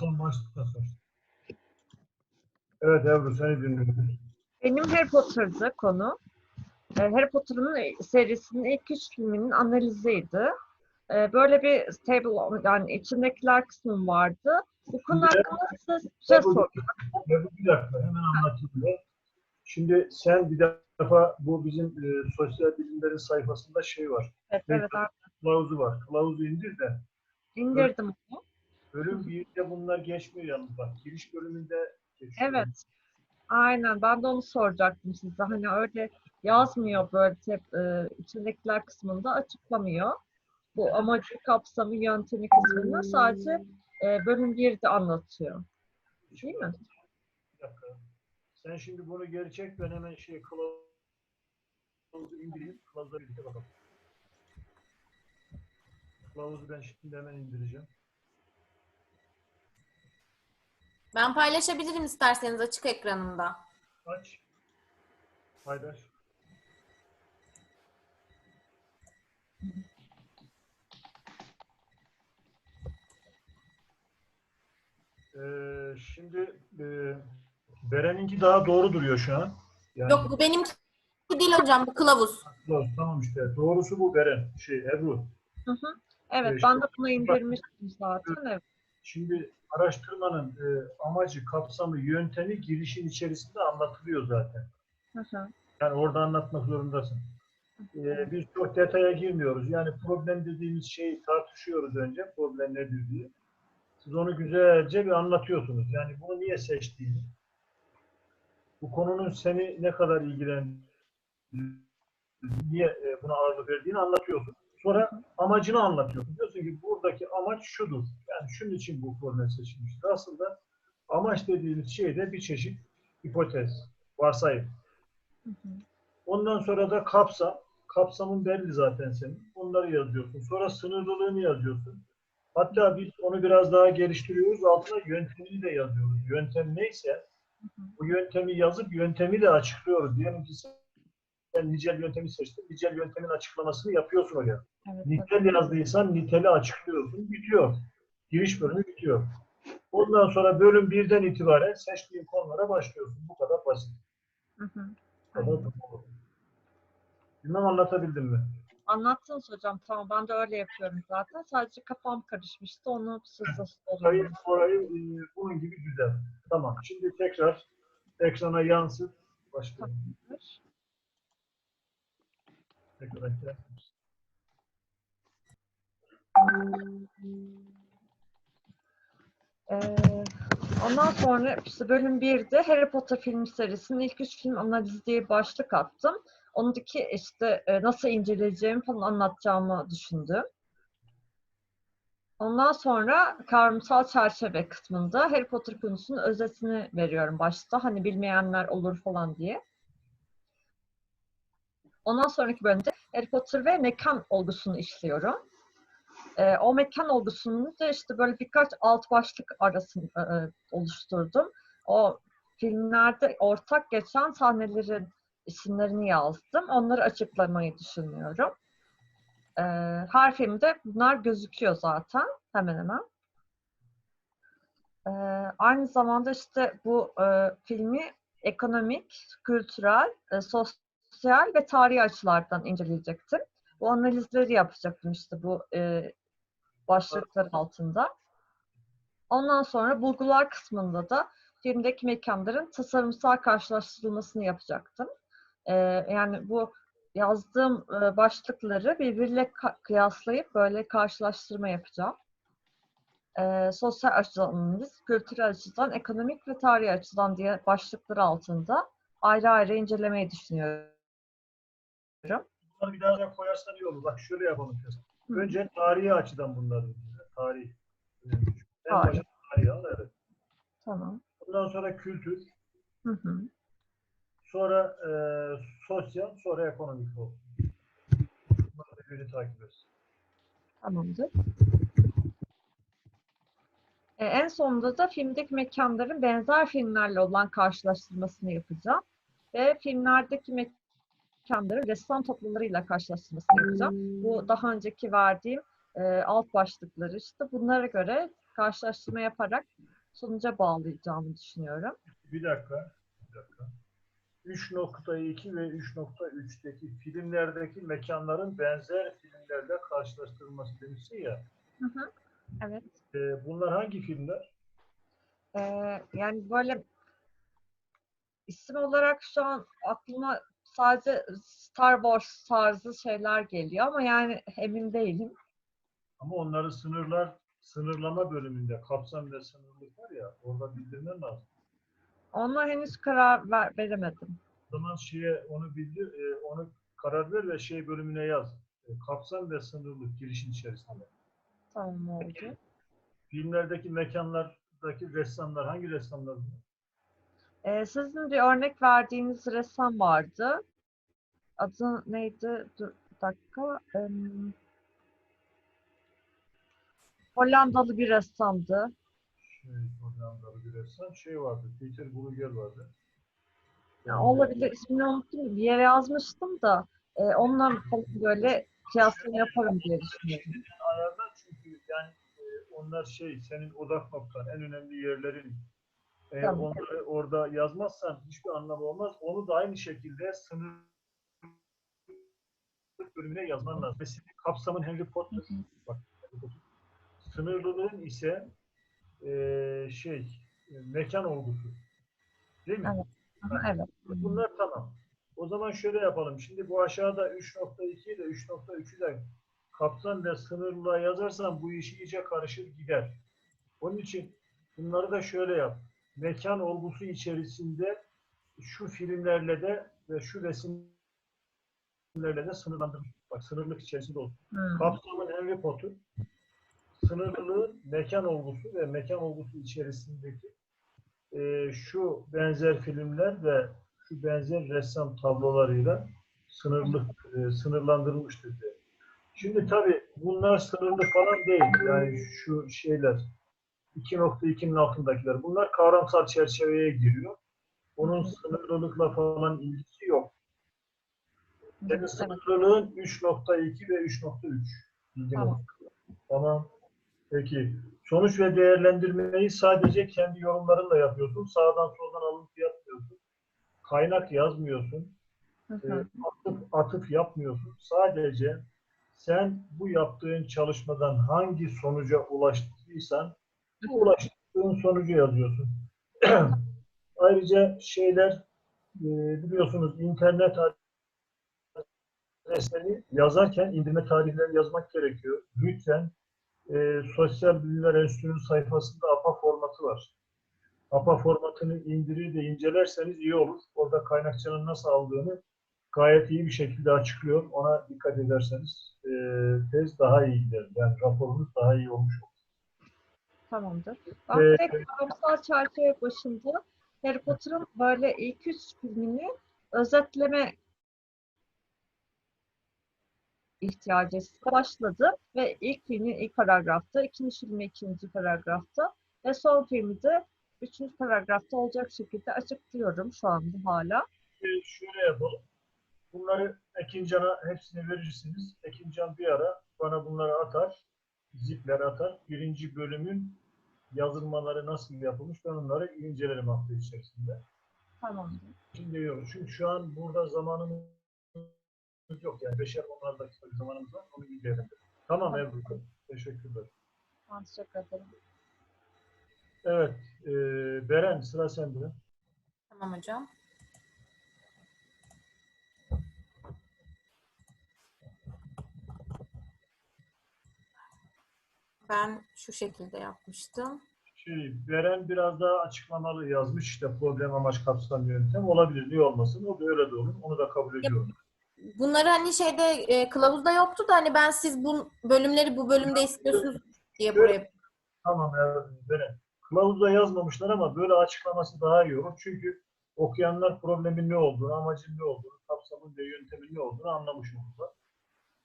Sen başla. Evet Ebru seni dinliyorum. Benim Harry Potter'dı konu. Ee, Harry Potter'ın serisinin ilk üç filminin analiziydi. Ee, Böyle bir table, yani içindekiler kısmı vardı. Bu konu hakkında size şey Ebru, soracağım. Ebru bir dakika hemen anlatayım. Şimdi sen bir defa bu bizim e, sosyal bilimlerin sayfasında şey var. Evet, evet, abi. Kılavuzu var. Kılavuzu indir de indirdim onu. Bölüm birde bunlar geçmiyor yalnız bak. Giriş bölümünde geçiyor. Evet. Aynen. Ben de onu soracaktım size. Hani öyle yazmıyor böyle hep e, içindekiler kısmında açıklamıyor. Bu amacı, kapsamı, yöntemi kısmını sadece e, bölüm 1'de anlatıyor. Değil mi? Bir dakika. Sen şimdi bunu geri çek ben hemen şey kılavuzu indireyim. Kılavuzla birlikte bakalım. Kılavuzu ben şimdi hemen indireceğim. Ben paylaşabilirim isterseniz açık ekranımda. Aç. Paylaş. Ee, şimdi e, Beren'inki daha doğru duruyor şu an. Yani, Yok bu benimki değil hocam bu kılavuz. Doğru, tamam işte. Doğrusu bu Beren. Şey Ebru. Hı hı. Evet, İşte- ben de bunu indirmiştim zaten. Evet. Şimdi araştırmanın e, amacı, kapsamı, yöntemi girişin içerisinde anlatılıyor zaten. Hı hı. Yani orada anlatmak zorundasın. Ee, biz çok detaya girmiyoruz. Yani problem dediğimiz şeyi tartışıyoruz önce. Problem nedir diye. Siz onu güzelce bir anlatıyorsunuz. Yani bunu niye seçtiğini, bu konunun seni ne kadar ilgilendiğini, niye e, buna ağırlık verdiğini anlatıyorsun. Sonra amacını anlatıyorsun. Diyorsun ki buradaki amaç şudur. Yani şunun için bu problem seçilmiştir. Aslında amaç dediğimiz şey de bir çeşit hipotez, varsayım. Ondan sonra da kapsam. Kapsamın belli zaten senin. Onları yazıyorsun. Sonra sınırlılığını yazıyorsun. Hatta biz onu biraz daha geliştiriyoruz. Altına yöntemini de yazıyoruz. Yöntem neyse bu yöntemi yazıp yöntemi de açıklıyoruz. Diyelim ki sen nicel yöntemi seçtin. Nicel yöntemin açıklamasını yapıyorsun oraya. Evet, evet. Nitel yazdıysan niteli açıklıyorsun. Bitiyor. Giriş bölümü bitiyor. Ondan sonra bölüm birden itibaren seçtiğin konulara başlıyorsun. Bu kadar basit. Hı hı. Bu kadar doğru. Bilmem anlatabildim mi? Anlattınız hocam. Tamam, ben de öyle yapıyorum zaten. Sadece kafam karışmıştı. Onu size Orayı, orayı e, bunun gibi güzel. Tamam. Şimdi tekrar ekrana yansıt. Başlayalım. Tekrar. Ee, ondan sonra işte bölüm 1'de Harry Potter film serisinin ilk üç film analizi diye başlık attım. Ondaki işte e, nasıl inceleyeceğimi falan anlatacağımı düşündüm. Ondan sonra kavramsal çerçeve kısmında Harry Potter konusunun özetini veriyorum başta. Hani bilmeyenler olur falan diye. Ondan sonraki bölümde Harry Potter ve mekan olgusunu işliyorum. Ee, o mekan olgusunu da işte böyle birkaç alt başlık arasında e, oluşturdum. O filmlerde ortak geçen sahnelerin isimlerini yazdım. Onları açıklamayı düşünüyorum. Ee, her filmde bunlar gözüküyor zaten hemen hemen. Ee, aynı zamanda işte bu e, filmi ekonomik, kültürel, e, sosyal ve tarihi açılardan inceleyecektim. Bu analizleri yapacaktım işte bu e, başlıklar altında. Ondan sonra bulgular kısmında da filmdeki mekanların tasarımsal karşılaştırılmasını yapacaktım. Ee, yani bu yazdığım e, başlıkları birbiriyle kıyaslayıp böyle karşılaştırma yapacağım. Ee, sosyal açıdan analiz, kültürel açıdan, ekonomik ve tarihi açıdan diye başlıklar altında ayrı ayrı incelemeyi düşünüyorum. Bunları bir daha da koyarsan iyi olur. Bak şöyle yapalım. Hı. Önce tarihi açıdan bunları. Tarih. En Tarih. başta tarihi al evet. Tamam. Ondan sonra kültür, Hı hı. sonra e, sosyal, sonra ekonomik olsun. Bunları böyle takip etsin. Tamamdır. Ee, en sonunda da filmdeki mekanların benzer filmlerle olan karşılaştırmasını yapacağım. Ve filmlerdeki mekanların ressam toplumlarıyla karşılaştırmasını yapacağım. Bu daha önceki verdiğim e, alt başlıkları işte bunlara göre karşılaştırma yaparak sonuca bağlayacağımı düşünüyorum. Bir dakika. Bir dakika. 3.2 ve 3.3'teki filmlerdeki mekanların benzer filmlerle karşılaştırılması demişsin ya. Hı hı. Evet. E, bunlar hangi filmler? Ee, yani böyle isim olarak şu an aklıma sadece Star Wars tarzı şeyler geliyor ama yani emin değilim. Ama onları sınırlar, sınırlama bölümünde kapsam ve sınırlık var ya orada bildirmen lazım. Ona henüz karar ver, veremedim. O zaman şeye onu bildir, e, onu karar ver ve şey bölümüne yaz. E, kapsam ve sınırlık girişin içerisinde. Tamam oldu. Filmlerdeki mekanlardaki ressamlar hangi ressamlar bunlar? Ee, sizin bir örnek verdiğiniz ressam vardı. Adı neydi? Dur bir dakika. Em, Hollandalı bir ressamdı. Şey, Hollandalı bir ressam şey vardı. Peter Bruegel vardı. Ya, olabilir. ismini unuttum. Bir yere yazmıştım da e, onunla böyle kıyaslama yaparım diye düşünüyorum. ayarlar çünkü yani e, onlar şey senin odak noktan en önemli yerlerin. Eğer Tamam. onları orada yazmazsan hiçbir anlamı olmaz. Onu da aynı şekilde sınır bölümüne yazman lazım. Mesela kapsamın Henry Potter. Bak, Harry Potter. Sınırlılığın ise e, şey e, mekan olgusu. Değil mi? Evet. Evet. Bunlar tamam. O zaman şöyle yapalım. Şimdi bu aşağıda 3.2 ile 3.3'ü de kapsam ve sınırla yazarsan bu iş iyice karışır gider. Onun için bunları da şöyle yap. Mekan olgusu içerisinde şu filmlerle de ve şu resimlerle de sınırlandırmış. Bak sınırlık içerisinde olsun. Hmm. Kapsamın Henry Potter, sınırlılığın mekan olgusu ve mekan olgusu içerisindeki e, şu benzer filmler ve şu benzer ressam tablolarıyla sınırlı e, sınırlandırılmıştır diye. Şimdi tabii bunlar sınırlı falan değil. Yani şu şeyler 2.2'nin altındakiler. Bunlar kavramsal çerçeveye giriyor. Onun sınırlılıkla falan ilgisi yok. Senin sınırlılığın 3.2 ve 3.3. Bilgin Tamam. Tamam. Peki. Sonuç ve değerlendirmeyi sadece kendi yorumlarınla yapıyorsun. Sağdan soldan alıntı yapmıyorsun. Kaynak yazmıyorsun. Hı hı. atıf, atıf yapmıyorsun. Sadece sen bu yaptığın çalışmadan hangi sonuca ulaştıysan bu ulaştığın sonucu yazıyorsun. Ayrıca şeyler e, biliyorsunuz internet adreslerini yazarken indirme tarihlerini yazmak gerekiyor. Lütfen e, Sosyal Bilimler Enstitüsü'nün sayfasında APA formatı var. APA formatını indirir de incelerseniz iyi olur. Orada kaynakçanın nasıl aldığını gayet iyi bir şekilde açıklıyor. Ona dikkat ederseniz e, tez daha iyi gider. Yani raporunuz daha iyi olmuş olur. Tamamdır. Ben Ee, direkt kavramsal çerçeve başında Harry Potter'ın böyle ilk üç filmini özetleme ihtiyacı başladı ve ilk filmi ilk paragrafta, ikinci filmi ikinci paragrafta ve son filmi de üçüncü paragrafta olacak şekilde açıklıyorum şu anda hala. E, şöyle yapalım. Bunları Ekincan'a hepsini verirsiniz. Ekincan bir ara bana bunları atar. Zipler atar. Birinci bölümün yazılmaları nasıl yapılmış ben onları incelerim hafta içerisinde. Tamamdır. Şimdi diyorum. Çünkü şu an burada zamanımız yok. Yani beşer onlar dakika bir zamanımız var. Onu incelerim. Tamam Ebru. Teşekkürler. Teşekkür ederim. Evet. E, Beren sıra sende. Tamam hocam. Ben şu şekilde yapmıştım. Şey, Beren biraz daha açıklamalı yazmış işte problem amaç kapsam yöntem olabilir niye olmasın o da öyle de olur onu da kabul ediyorum. Bunları hani şeyde e, kılavuzda yoktu da hani ben siz bu bölümleri bu bölümde istiyorsunuz diye buraya Tamam evet Beren. Kılavuzda yazmamışlar ama böyle açıklaması daha iyi olur çünkü okuyanlar problemin ne olduğunu, amacın ne olduğunu, kapsamın ve yöntemin ne olduğunu anlamış olurlar.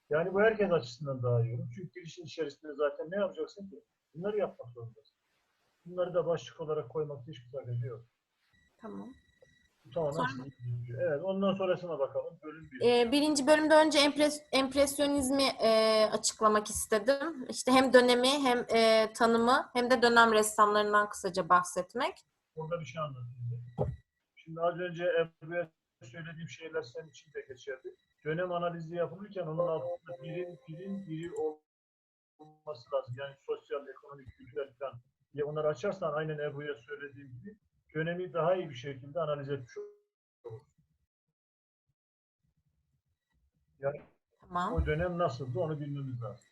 Yani bu herkes açısından daha iyi olur. Çünkü girişin içerisinde zaten ne yapacaksın ki? Bunları yapmak zorundasın. Bunları da başlık olarak koymakta hiçbir sakınca yok. Tamam. Sonra- bildiğiniz. Evet, ondan sonrasına bakalım. Bölüm bir. Ee, birinci bölümde önce empres, empresyonizmi e, açıklamak istedim. İşte hem dönemi hem e, tanımı hem de dönem ressamlarından kısaca bahsetmek. Burada bir şey anlatayım. Şimdi az önce Ebru'ya söylediğim şeyler senin için de geçerli. Dönem analizi yapılırken onun altında birin, birin biri olması lazım. Yani sosyal, ekonomik, kültürel falan diye onları açarsan aynen Ebru'ya söylediğim gibi dönemi daha iyi bir şekilde analiz etmiş olursun. Yani Tamam. o dönem nasıldı onu bilmemiz lazım.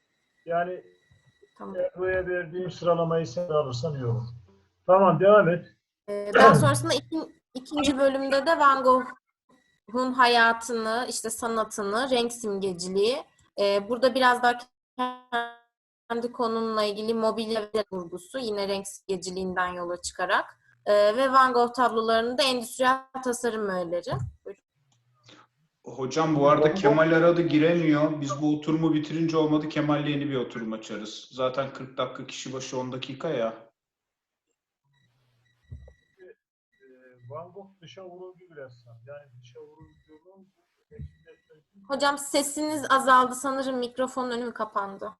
Yani tamam. Ebru'ya verdiğim sıralamayı sen alırsan iyi olur. Tamam devam et. Ee, daha sonrasında ikin- ikinci bölümde de Van Gogh'un hayatını, işte sanatını, renk simgeciliği. Ee, burada biraz daha kendi konumla ilgili mobilya vurgusu yine renk simgeciliğinden yola çıkarak. Ee, ve Van Gogh tablolarının da endüstriyel tasarım öğeleri. Hocam bu arada Kemal aradı giremiyor. Biz bu oturumu bitirince olmadı Kemal'le yeni bir oturum açarız. Zaten 40 dakika kişi başı 10 dakika ya. Van Gogh dışa vurumcu bir. Yani dışa vurumculuğun Hocam sesiniz azaldı sanırım mikrofonun önü kapandı?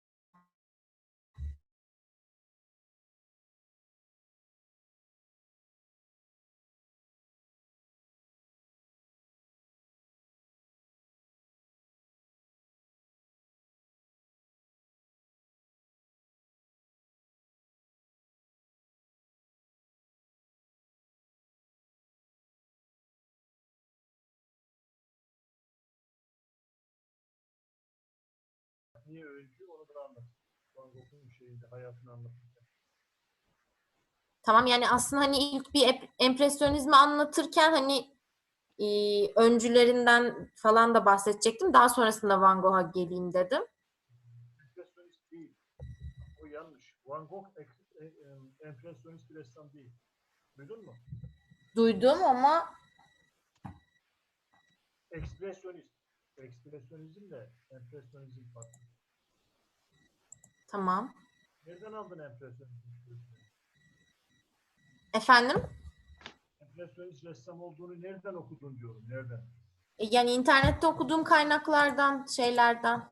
Niye öncü onu da anlat. Van Gogh'un şeyinde hayatını anlatırken. Tamam yani aslında hani ilk bir empresyonizmi anlatırken hani e, öncülerinden falan da bahsedecektim. Daha sonrasında Van Gogh'a geleyim dedim. Empresyonist değil. O yanlış. Van Gogh e- e- empresyonist bir ressam değil. Duydun mu? Duydum ama Ekspresyonist. Ekspresyonizmle empresyonizm farklı. Tamam. Nereden aldın empresyonizmi? Efendim? Empresyonist ressam olduğunu nereden okudun diyorum. Nereden? E, Yani internette okuduğum kaynaklardan, şeylerden.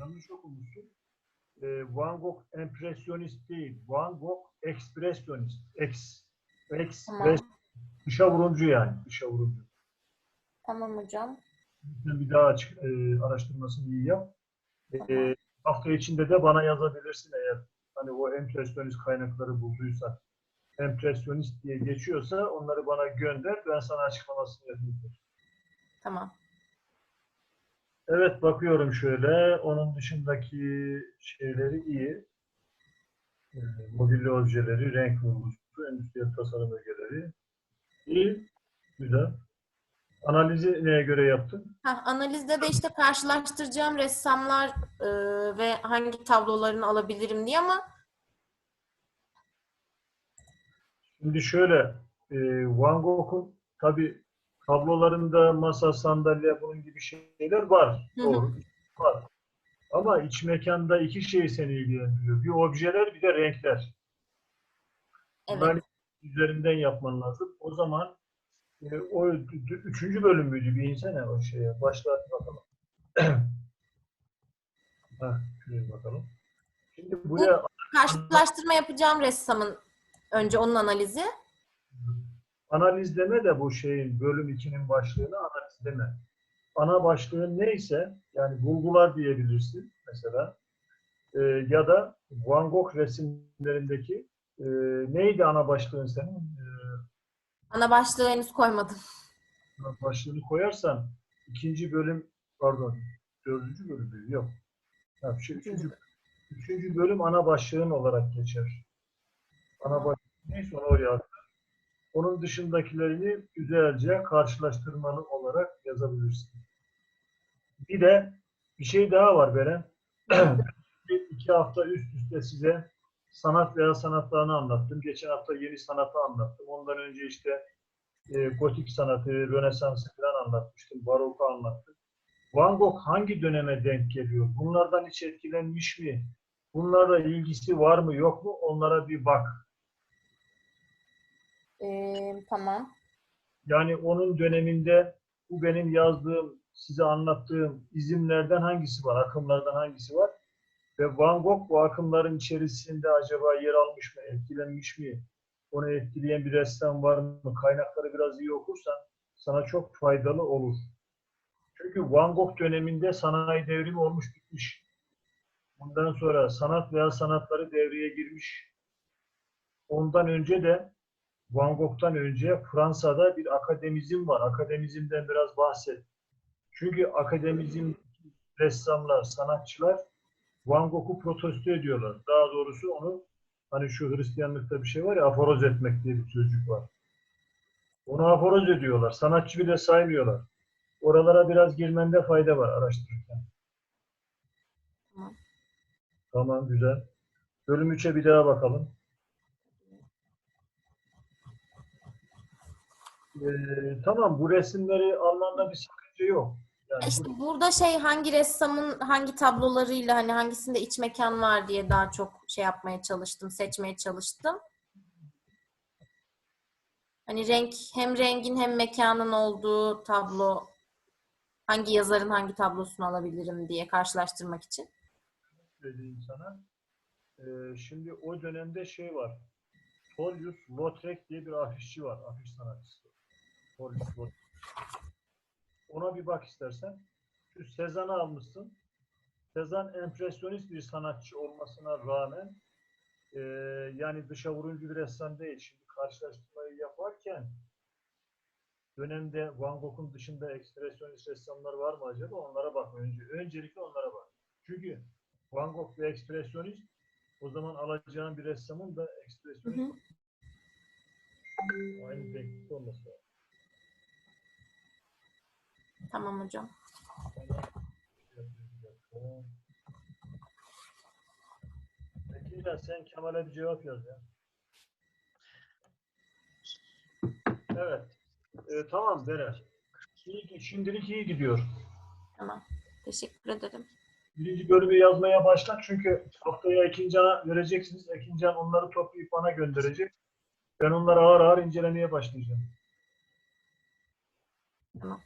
Yanlış okumuşsun. Ee, Van Gogh empresyonist değil. Van Gogh ekspresyonist. Eks, ekspres, dışa vurumcu yani. Dışa vurumcu. Tamam hocam. Lütfen Bir daha açık, e, araştırmasını iyi yap. E, Tamam. Hafta içinde de bana yazabilirsin eğer hani o empresyonist kaynakları bulduysa. Empresyonist diye geçiyorsa onları bana gönder. Ben sana açıklamasını yapayım. Tamam. Evet bakıyorum şöyle. Onun dışındaki şeyleri iyi. Ee, mobilya objeleri, renk vurgusu, endüstriyel tasarım ögeleri. İyi. Güzel. Analizi neye göre yaptın? Heh, analizde de işte karşılaştıracağım ressamlar e, ve hangi tablolarını alabilirim diye ama Şimdi şöyle, e, Van Gogh'un tabi tablolarında masa, sandalye bunun gibi şeyler var. Hı hı. Doğru. Var. Ama iç mekanda iki şey seni ilgilendiriyor. Bir objeler bir de renkler. evet. Bunların üzerinden yapman lazım. O zaman e, o üçüncü bölüm müydü? Bir insene o şeye. Başlat bakalım. ha, şuraya bakalım. Şimdi buraya Karşılaştırma yapacağım ressamın önce onun analizi. analiz deme de bu şeyin bölüm 2'nin başlığını analiz deme. Ana başlığın neyse yani bulgular diyebilirsin mesela. E, ya da Van Gogh resimlerindeki e, neydi ana başlığın senin? Ana başlığı henüz koymadım. başlığını koyarsan ikinci bölüm pardon dördüncü bölüm değil, yok. Ha, şu üçüncü, üçüncü bölüm ana başlığın olarak geçer. Ana başlığı neyse onu oraya at. Onun dışındakilerini güzelce karşılaştırmalı olarak yazabilirsin. Bir de bir şey daha var Beren. İki hafta üst üste size sanat veya sanatlarını anlattım. Geçen hafta yeni sanatı anlattım. Ondan önce işte e, gotik sanatı, Rönesans'ı falan anlatmıştım. Barok'u anlattım. Van Gogh hangi döneme denk geliyor? Bunlardan hiç etkilenmiş mi? Bunlarla ilgisi var mı yok mu? Onlara bir bak. Ee, tamam. Yani onun döneminde bu benim yazdığım, size anlattığım izimlerden hangisi var, akımlardan hangisi var? Ve Van Gogh bu akımların içerisinde acaba yer almış mı, etkilenmiş mi? Onu etkileyen bir ressam var mı? Kaynakları biraz iyi okursan sana çok faydalı olur. Çünkü Van Gogh döneminde sanayi devrimi olmuş bitmiş. Ondan sonra sanat veya sanatları devreye girmiş. Ondan önce de Van Gogh'tan önce Fransa'da bir akademizm var. Akademizmden biraz bahset. Çünkü akademizm ressamlar, sanatçılar Van Gogh'u protesto ediyorlar. Daha doğrusu onu hani şu Hristiyanlıkta bir şey var ya aforoz etmek diye bir sözcük var. Onu aforoz ediyorlar. Sanatçı bile saymıyorlar. Oralara biraz girmende fayda var araştırırken. Tamam. Tamam, güzel. Bölüm 3'e bir daha bakalım. Ee, tamam, bu resimleri almanda bir sakınca yok. Yani İşte burada şey hangi ressamın hangi tablolarıyla hani hangisinde iç mekan var diye daha çok şey yapmaya çalıştım, seçmeye çalıştım. Hani renk hem rengin hem mekanın olduğu tablo hangi yazarın hangi tablosunu alabilirim diye karşılaştırmak için. söyleyeyim sana. Ee, şimdi o dönemde şey var. Tolius Lautrec diye bir afişçi var. Afiş sanatçısı. Tolius Lautrec. Ona bir bak istersen. Şu Sezan'ı almışsın. Sezan empresyonist bir sanatçı olmasına rağmen e, yani dışa vuruncu bir ressam değil. Şimdi karşılaştırmayı yaparken dönemde Van Gogh'un dışında ekspresyonist ressamlar var mı acaba? Onlara bak önce. Öncelikle onlara bak. Çünkü Van Gogh bir ekspresyonist. O zaman alacağın bir ressamın da ekspresyonist aynı teknikte olması lazım. Tamam hocam. Peki ya sen Kemal'e bir cevap yaz ya. Evet. Ee, tamam Berer. İyi, şimdilik iyi gidiyor. Tamam. Teşekkür ederim. Birinci bölümü yazmaya başla çünkü haftaya Ekincan'a vereceksiniz. Ekincan onları toplayıp bana gönderecek. Ben onları ağır ağır incelemeye başlayacağım. Tamam.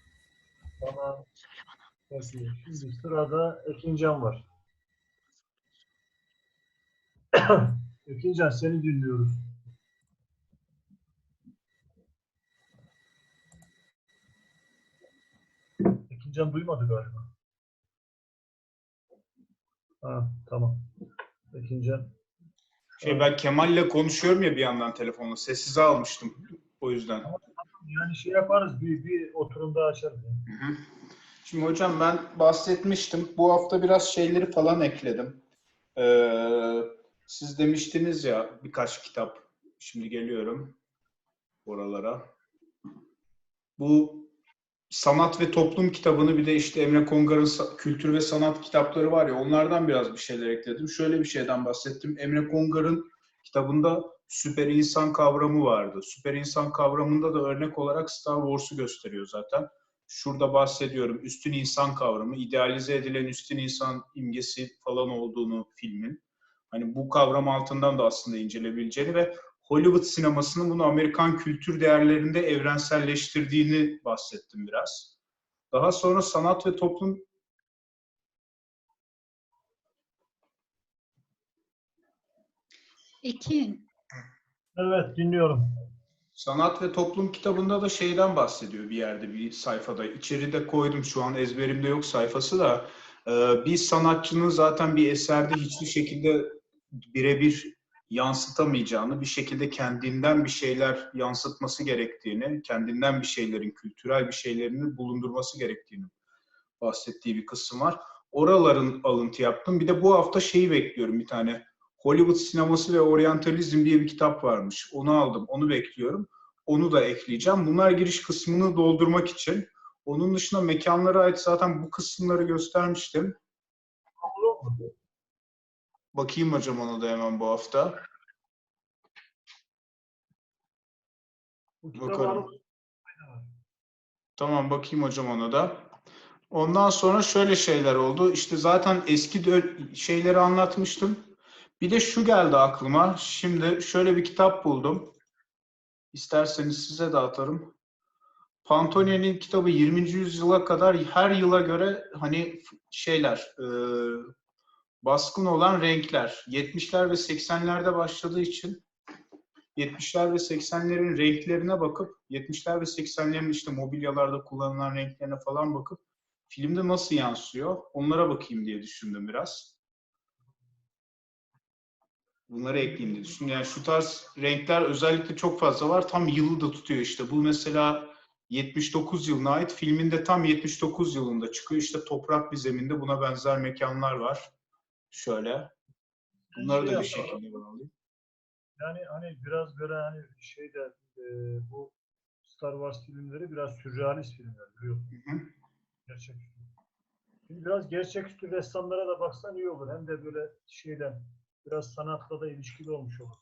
Tamam. Peki. Şimdi sırada Ekincan var. Ekincan seni dinliyoruz. Ekincan duymadı galiba. Ha, tamam. Ekincan. Şey ben Kemal'le konuşuyorum ya bir yandan telefonla. Sessize almıştım. O yüzden. Yani şey yaparız, bir, bir oturumda açarız. yani. Hı hı. Şimdi hocam ben bahsetmiştim. Bu hafta biraz şeyleri falan ekledim. Ee, siz demiştiniz ya birkaç kitap. Şimdi geliyorum oralara. Bu sanat ve toplum kitabını bir de işte Emre Kongar'ın kültür ve sanat kitapları var ya onlardan biraz bir şeyler ekledim. Şöyle bir şeyden bahsettim. Emre Kongar'ın kitabında süper insan kavramı vardı. Süper insan kavramında da örnek olarak Star Wars'u gösteriyor zaten. Şurada bahsediyorum üstün insan kavramı, idealize edilen üstün insan imgesi falan olduğunu filmin. Hani bu kavram altından da aslında incelebileceğini ve Hollywood sinemasının bunu Amerikan kültür değerlerinde evrenselleştirdiğini bahsettim biraz. Daha sonra sanat ve toplum Ekin, Evet, dinliyorum. Sanat ve Toplum kitabında da şeyden bahsediyor bir yerde bir sayfada. İçeride koydum şu an ezberimde yok sayfası da. Ee, bir sanatçının zaten bir eserde hiçbir şekilde birebir yansıtamayacağını, bir şekilde kendinden bir şeyler yansıtması gerektiğini, kendinden bir şeylerin, kültürel bir şeylerini bulundurması gerektiğini bahsettiği bir kısım var. Oraların alıntı yaptım. Bir de bu hafta şeyi bekliyorum bir tane. Hollywood sineması ve oryantalizm diye bir kitap varmış. Onu aldım, onu bekliyorum. Onu da ekleyeceğim. Bunlar giriş kısmını doldurmak için. Onun dışında mekanlara ait zaten bu kısımları göstermiştim. Bakayım hocam ona da hemen bu hafta. Bakarım. Tamam bakayım hocam ona da. Ondan sonra şöyle şeyler oldu. İşte zaten eski şeyleri anlatmıştım. Bir de şu geldi aklıma. Şimdi şöyle bir kitap buldum. İsterseniz size de atarım. Pantonia'nın kitabı 20. yüzyıla kadar her yıla göre hani şeyler e, baskın olan renkler 70'ler ve 80'lerde başladığı için 70'ler ve 80'lerin renklerine bakıp 70'ler ve 80'lerin işte mobilyalarda kullanılan renklerine falan bakıp filmde nasıl yansıyor onlara bakayım diye düşündüm biraz. Bunları ekleyeyim diye düşündüm. Yani şu tarz renkler özellikle çok fazla var. Tam yılı da tutuyor işte. Bu mesela 79 yılına ait. Filminde tam 79 yılında çıkıyor. İşte toprak bir zeminde buna benzer mekanlar var. Şöyle. Bunları da bir Şey şekilde bağlayayım. Yani hani biraz böyle hani şeyde e, bu Star Wars filmleri biraz sürrealist filmler biliyorsun. Hı hı. Gerçeküstü. Şimdi biraz gerçeküstü ressamlara da baksan iyi olur. Hem de böyle şeyden biraz sanatla da ilişkili olmuş olur.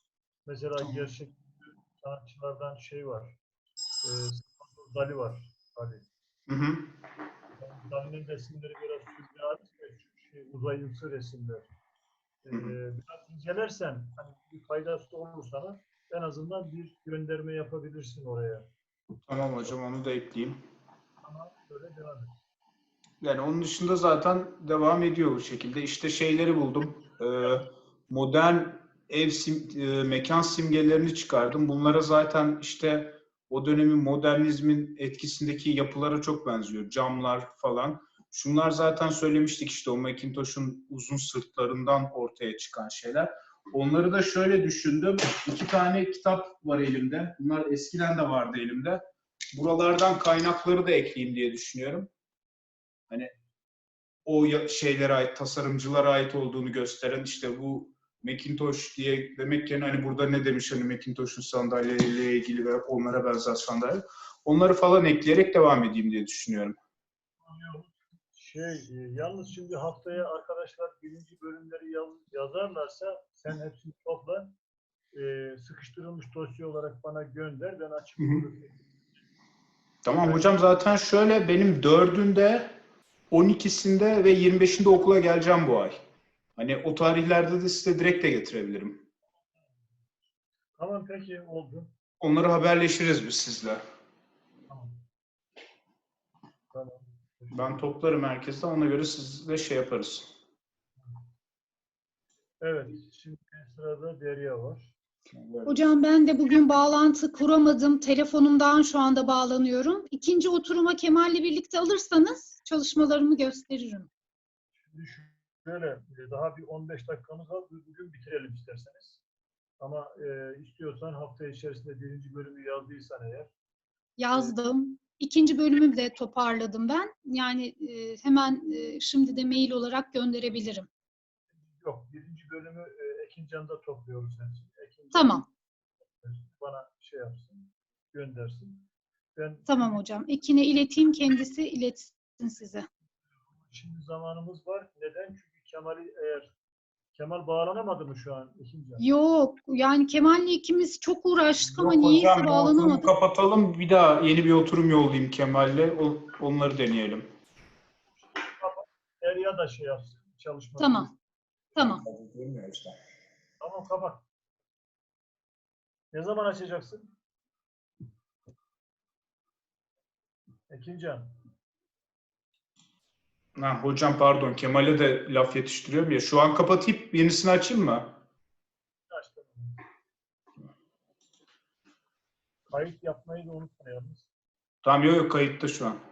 Mesela Tamam. gerçek sanatçılardan şey var. E, Dali var. Dali. Hı hı. Dali'nin resimleri biraz sürrealist ve şey, uzayımsı resimler. E, Hı hı. biraz incelersen hani bir faydası olur sana. En azından bir gönderme yapabilirsin oraya. Tamam hocam onu da ekleyeyim. Ama böyle devam et. Yani onun dışında zaten devam ediyor bu şekilde. İşte şeyleri buldum. Ee, modern ev sim, e, mekan simgelerini çıkardım. Bunlara zaten işte o dönemin modernizmin etkisindeki yapılara çok benziyor. Camlar falan. Şunlar zaten söylemiştik işte o Macintosh'un uzun sırtlarından ortaya çıkan şeyler. Onları da şöyle düşündüm. İki tane kitap var elimde. Bunlar eskiden de vardı elimde. Buralardan kaynakları da ekleyeyim diye düşünüyorum o ya- şeylere ait, tasarımcılara ait olduğunu gösteren işte bu Macintosh diye demek yerine hani burada ne demiş hani Macintosh'un sandalyeleriyle ilgili ve onlara benzer sandalye. Onları falan ekleyerek devam edeyim diye düşünüyorum. Şey, e, yalnız şimdi haftaya arkadaşlar birinci bölümleri yaz- yazarlarsa sen hepsini topla. e, sıkıştırılmış dosya olarak bana gönder. Ben açıp. Tamam hocam zaten şöyle benim dördünde, 12'sinde ve 25'inde okula geleceğim bu ay. Hani o tarihlerde de size direkt de getirebilirim. Tamam peki oldu. Onları haberleşiriz biz sizle. Tamam. Tamam. Ben toplarım herkese ona göre sizle şey yaparız. Evet. Şimdi sırada Derya var. Hocam ben de bugün bağlantı kuramadım. Telefonumdan şu anda bağlanıyorum. İkinci oturuma Kemal'le birlikte alırsanız çalışmalarımı gösteririm. Şimdi şöyle e, daha bir 15 dakikamız var. Bu- Bugün bitirelim isterseniz. Ama e, istiyorsan hafta içerisinde birinci bölümü yazdıysan eğer Yazdım. İkinci bölümü de toparladım ben. Yani e, hemen e, şimdi de mail olarak gönderebilirim. yok. Birinci bölümü e, Ekincan'da topluyoruz. Ekincan Tamam. bana şey yapsın, göndersin. Ben Tamam hocam. Ekin'e ileteyim kendisi iletsin size. Şimdi zamanımız var. Neden? Çünkü Kemal'i eğer Kemal bağlanamadı mı şu an Ekincan? Yok yani Kemal'le ikimiz çok uğraştık ama Yok niyeyse hocam, bağlanamadık. kapatalım. Bir daha yeni bir oturum yollayayım Kemal'le. O- Onları deneyelim. Derya da şey yapsın, çalışmasını. Tamam. Tamam. Tamam kapat. Ne zaman açacaksın? Ekincan. Ha, hocam pardon Kemal'e de laf yetiştiriyorum ya. Şu an kapatıp yenisini açayım mı? Kayıt yapmayı da unutma yalnız. Tamam yok yok kayıtta şu an.